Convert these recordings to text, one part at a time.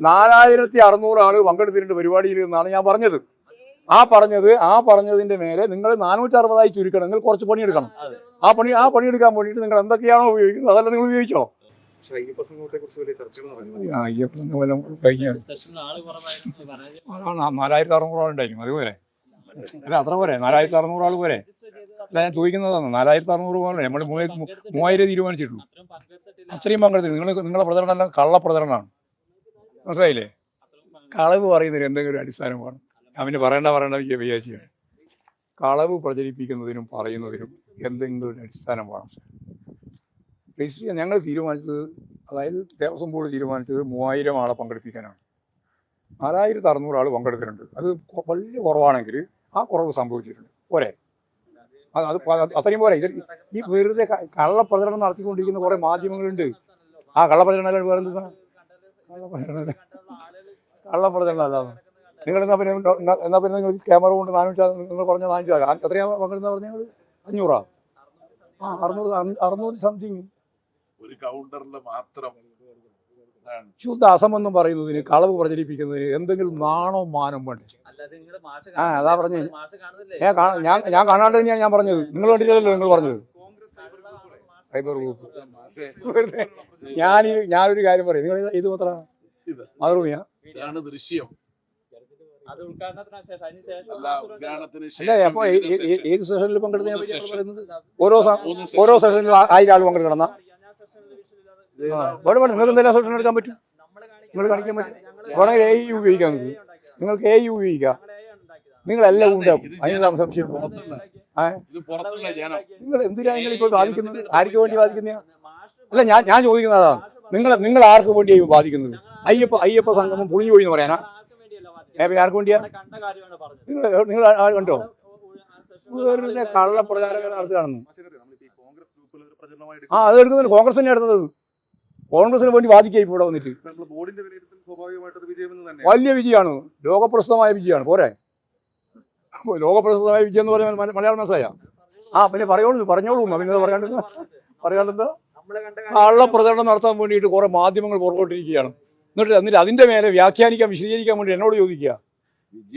നാലായിരത്തി അറുന്നൂറ് ആൾ പങ്കെടുത്തിട്ടുണ്ട് പരിപാടിയിൽ എന്നാണ് ഞാൻ പറഞ്ഞത്. ആ പറഞ്ഞത് ആ പറഞ്ഞതിന്റെ മേലെ നിങ്ങൾ നാനൂറ്റി അറുപതായി ചുരുക്കണം. നിങ്ങൾ കുറച്ച് പണിയെടുക്കണം. ആ പണി ആ പണിയെടുക്കാൻ വേണ്ടിട്ട് നിങ്ങൾ എന്തൊക്കെയാണോ ഉപയോഗിക്കുന്നത് അതല്ല നിങ്ങൾ ഉപയോഗിച്ചോ? അതാണ് നാലായിരത്തി അറുന്നൂറ് ആളുണ്ടായിരിക്കും അതുപോലെ. അല്ല അത്ര പോരെ. നാലായിരത്തി അറുന്നൂറ് ആൾ പോരെ. അല്ല ഞാൻ ചോദിക്കുന്നതാണ് നാലായിരത്തി അറുന്നൂറ് പോലെ നമ്മൾ മൂവായിരം തീരുമാനിച്ചിട്ടുള്ളൂ. അത്രയും പങ്കെടുത്തിട്ടുണ്ട് നിങ്ങൾ നിങ്ങളുടെ പ്രചരണം എല്ലാം കള്ള പ്രചരണമാണ് മനസ്സിലായില്ലേ? കളവ് പറയുന്നതിന് എന്തെങ്കിലും അടിസ്ഥാനം വേണം. അവന് പറയേണ്ട പറയേണ്ട വിചാരിച്ചാണ് കളവ് പ്രചരിപ്പിക്കുന്നതിനും പറയുന്നതിനും എന്തെങ്കിലും ഒരു അടിസ്ഥാനം വേണം രജിസ്റ്റർ ഞങ്ങൾ തീരുമാനിച്ചത് അതായത് ദേവസ്വം ബോർഡ് തീരുമാനിച്ചത് മൂവായിരം ആളെ പങ്കെടുപ്പിക്കാനാണ്. നാലായിരത്തി അറുന്നൂറ് ആൾ പങ്കെടുത്തിട്ടുണ്ട്. അത് വലിയ കുറവാണെങ്കിൽ ആ കുറവ് സംഭവിച്ചിട്ടുണ്ട്. പോരെ? അത് അത്രയും ഇത് ഈ വെറുതെ കള്ളപ്രചരണം നടത്തിക്കൊണ്ടിരിക്കുന്ന കുറേ മാധ്യമങ്ങളുണ്ട്. ആ കള്ളപ്രചരണം അല്ല വേറെ എന്താ കള്ളപ്രചരണം കള്ളപ്രചരണം നിങ്ങൾ എന്നാ പിന്നെ എന്നാ- പിന്നെ നിങ്ങൾ ക്യാമറ കൊണ്ട് നാനൂറ്റി നിങ്ങൾ പറഞ്ഞ നാനൂറ്റി ആകാം എത്രയാ പങ്കെടുന്ന പറഞ്ഞത് അഞ്ഞൂറാ? ആ അറുന്നൂറ് അറു- അറുന്നൂറ് സംതിങ്. ഒരു കൗണ്ടറിൽ മാത്രം ശുദ്ധ അസമെന്നും പറയുന്നതിന് കളവ് പ്രചരിപ്പിക്കുന്നതിന് എന്തെങ്കിലും നാണോ മാനം വേണ്ടേ? ആ, അതാ ഞാൻ ഞാൻ ഞാൻ കാണാണ്ട് തന്നെയാണ് ഞാൻ പറഞ്ഞത്. നിങ്ങൾ കണ്ടില്ലല്ലോ നിങ്ങൾ പറഞ്ഞത്. സൈബർ ഗ്രൂപ്പ് വെറുതെ ഞാൻ ഞാനൊരു കാര്യം പറയും. നിങ്ങൾ ഇത് മാത്രമാണ്. മാതൃഭൂമിയാ? ഇതാണ് ദൃശ്യം അല്ല സെഷൻ- ഏത് സെഷനിൽ പങ്കെടുത്ത ഓരോ ഓരോ സെഷനിൽ ആയിരം ആൾ പങ്കെടുക്കണം എന്നാ? നിങ്ങൾക്ക് എന്തെല്ലാം സെഷൻ എടുക്കാൻ പറ്റും? നിങ്ങൾ കാണിക്കാൻ പറ്റും. വേണമെങ്കിൽ എ യു ഉപയോഗിക്കാം നിങ്ങൾക്ക് നിങ്ങൾക്ക് എ യു ഉപയോഗിക്കാം. നിങ്ങളെല്ലാം ഉണ്ടാക്കും ഇത് സംശയം നിങ്ങൾ എന്തിനാ നിങ്ങൾ ഇപ്പോൾ ബാധിക്കുന്നത്? ആർക്ക് വേണ്ടി ബാധിക്കുന്ന അല്ല ഞാൻ ഞാൻ ചോദിക്കുന്നതാണ് നിങ്ങൾ നിങ്ങൾ ആർക്ക് വേണ്ടിയാണ് ബാധിക്കുന്നത്? അയ്യപ്പ അയ്യപ്പ സംഗമം പുളിഞ്ഞു പോയി എന്ന് പറയാനാ ആർക്കും വേണ്ടിയാ? കണ്ട കാര്യമാണ് പറഞ്ഞത് നിങ്ങൾ നിങ്ങൾ കണ്ടോ? വെറുതെ കള്ളപ്രചാരകർ നടത്തുകയാണെന്ന്. ഈ കോൺഗ്രസ് ഗ്രൂപ്പിൽ ഒരു പ്രചരണമായി ആ അത് എടുക്കുന്നത് കോൺഗ്രസ് തന്നെ എടുത്തത്. കോൺഗ്രസിന് വേണ്ടി ബാധിക്കുക ഇപ്പോൾ ഇവിടെ വന്നിട്ട്. നമ്മൾ ബോർഡിന്റെ വിലയിരുത്തൽ സ്വാഭാവികമായിട്ട് അത് വിജയമെന്ന് തന്നെ. വലിയ വിജയമാണ്. ലോകപ്രസിദ്ധമായ വിജയമാണ്. പോരെ? അപ്പോൾ പ്രശസ്തമായ വിജയം എന്ന് പറയുന്നത് മലയാള മനസ്സിലായ? ആ പിന്നെ പറയുള്ളൂ പറഞ്ഞോളൂ എന്നാ പിന്നെ പറയാണ്ടെന്ന് പറയാണ്ടെന്താ നമ്മൾ പ്രചരണം നടത്താൻ വേണ്ടിയിട്ട് കുറേ മാധ്യമങ്ങൾ പുറകോട്ടിരിക്കുകയാണ്. എന്നിട്ട് എന്നിട്ട് അതിന്റെ മേലെ വ്യാഖ്യാനിക്കാൻ വിശദീകരിക്കാൻ വേണ്ടി എന്നോട് ചോദിക്കുക.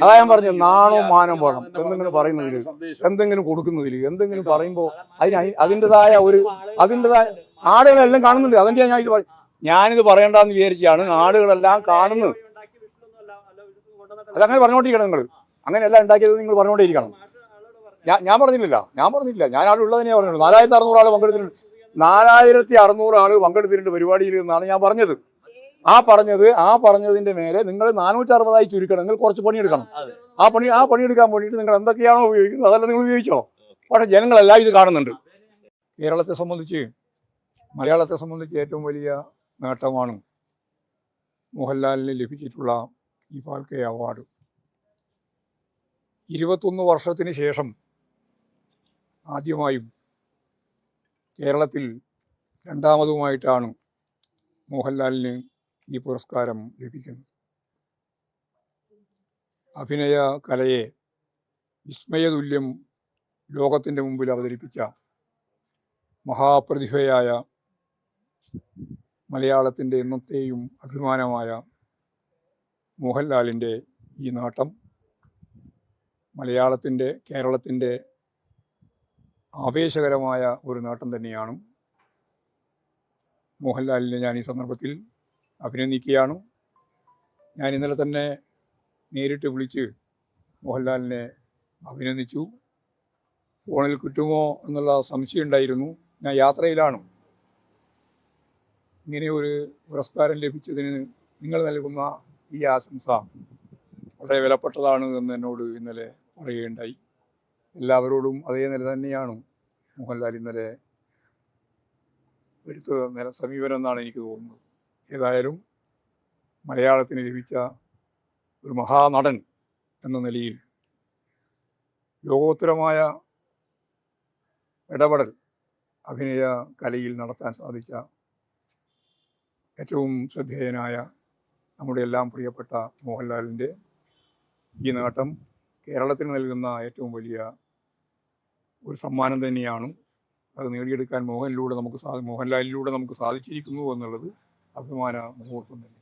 അതാ ഞാൻ പറഞ്ഞത് നാണോ മാനം വേണം എന്തെങ്കിലും പറയുന്നതിൽ എന്തെങ്കിലും കൊടുക്കുന്നതിൽ എന്തെങ്കിലും പറയുമ്പോൾ അതിന് അതിന്റെതായ ഒരു അതിന്റെതായ ആടുകളെല്ലാം കാണുന്നുണ്ട്. അതിന്റെ ഞാൻ ഇത് പറയും ഞാനിത് പറയണ്ടെന്ന് വിചാരിച്ചാണ് ആളുകളെല്ലാം കാണുന്നത്. അതങ്ങനെ പറഞ്ഞുകൊണ്ടിരിക്കണം നിങ്ങൾ അങ്ങനെയല്ല ഉണ്ടാക്കിയത് നിങ്ങൾ പറഞ്ഞുകൊണ്ടിരിക്കണം മാഷ് ഞാൻ ഞാൻ പറഞ്ഞില്ല ഞാൻ പറഞ്ഞില്ല ഞാൻ അവിടെ തന്നെയാണ് പറഞ്ഞത് നാലായിരത്തി അറുന്നൂറ് ആൾ പങ്കെടുത്തിട്ടുണ്ട്. നാലായിരത്തി അറുന്നൂറ് ആൾ പങ്കെടുത്തിട്ടുണ്ട് പരിപാടിയിൽ എന്നാണ് ഞാൻ പറഞ്ഞത്. ആ പറഞ്ഞത് ആ പറഞ്ഞതിന്റെ മേലെ നിങ്ങൾ നാനൂറ്റി അറുപതായി ചുരുക്കണം. നിങ്ങൾ കുറച്ച് പണിയെടുക്കണം. ആ പണി ആ പണിയെടുക്കാൻ വേണ്ടിയിട്ട് നിങ്ങൾ എന്തൊക്കെയാണോ ഉപയോഗിക്കുന്നത് അതല്ല നിങ്ങൾ ഉപയോഗിച്ചോ? പക്ഷെ ജനങ്ങളെല്ലാം ഇത് കാണുന്നുണ്ട്. കേരളത്തെ സംബന്ധിച്ച് മലയാളത്തെ സംബന്ധിച്ച് ഏറ്റവും വലിയ നേട്ടമാണ് മോഹൻലാലിന് ലഭിച്ചിട്ടുള്ള ഈ ഫാൽക്കെ അവാർഡ്. ഇരുപത്തൊന്ന് വർഷത്തിന് ശേഷം ആദ്യമായും കേരളത്തിൽ രണ്ടാമതുമായിട്ടാണ് മോഹൻലാലിന് ഈ പുരസ്കാരം ലഭിക്കുന്നത്. അഭിനയ കലയെ വിസ്മയതുല്യം ലോകത്തിന്റെ മുമ്പിൽ അവതരിപ്പിച്ച മഹാപ്രതിഭയായ മലയാളത്തിന്റെ ഇന്നത്തെയും അഭിമാനമായ മോഹൻലാലിന്റെ ഈ നേട്ടം മലയാളത്തിന്റെ കേരളത്തിന്റെ ആവേശകരമായ ഒരു നേട്ടം തന്നെയാണ്. മോഹൻലാലിനെ ഞാൻ ഈ സന്ദർഭത്തിൽ അഭിനന്ദിക്കുകയാണ്. ഞാൻ ഇന്നലെ തന്നെ നേരിട്ട് വിളിച്ച് മോഹൻലാലിനെ അഭിനന്ദിച്ചു. ഫോണിൽ കിട്ടുമോ എന്നുള്ള സംശയം ഉണ്ടായിരുന്നു. ഞാൻ യാത്രയിലാണ്. ഇങ്ങനെ ഒരു പുരസ്കാരം ലഭിച്ചതിന് നിങ്ങൾ നൽകുന്ന ഈ ആശംസ വളരെ വിലപ്പെട്ടതാണ് എന്ന് എന്നോട് ഇന്നലെ പറയുകയുണ്ടായി. എല്ലാവരോടും അതേ നില തന്നെയാണ് മോഹൻലാൽ ഇന്നലെ എടുത്ത നില സമീപനം എന്നാണ് എനിക്ക് തോന്നുന്നത്. ഏതായാലും മലയാളത്തിന് ലഭിച്ച ഒരു മഹാനടൻ എന്ന നിലയിൽ ലോകോത്തരമായ ഇടപെടൽ അഭിനയ കലയിൽ നടത്താൻ സാധിച്ച ഏറ്റവും ശ്രദ്ധേയനായ നമ്മുടെ എല്ലാം പ്രിയപ്പെട്ട മോഹൻലാലിന്റെ ഈ നേട്ടം കേരളത്തിന് നൽകുന്ന ഏറ്റവും വലിയ ഒരു സമ്മാനം തന്നെയാണ് അത് നേടിയെടുക്കാൻ മോഹനിലൂടെ നമുക്ക് സാധി മോഹൻലാലിലൂടെ നമുക്ക് സാധിച്ചിരിക്കുന്നു എന്നുള്ളത് അഭിമാന മുഹൂർത്തം തന്നെ.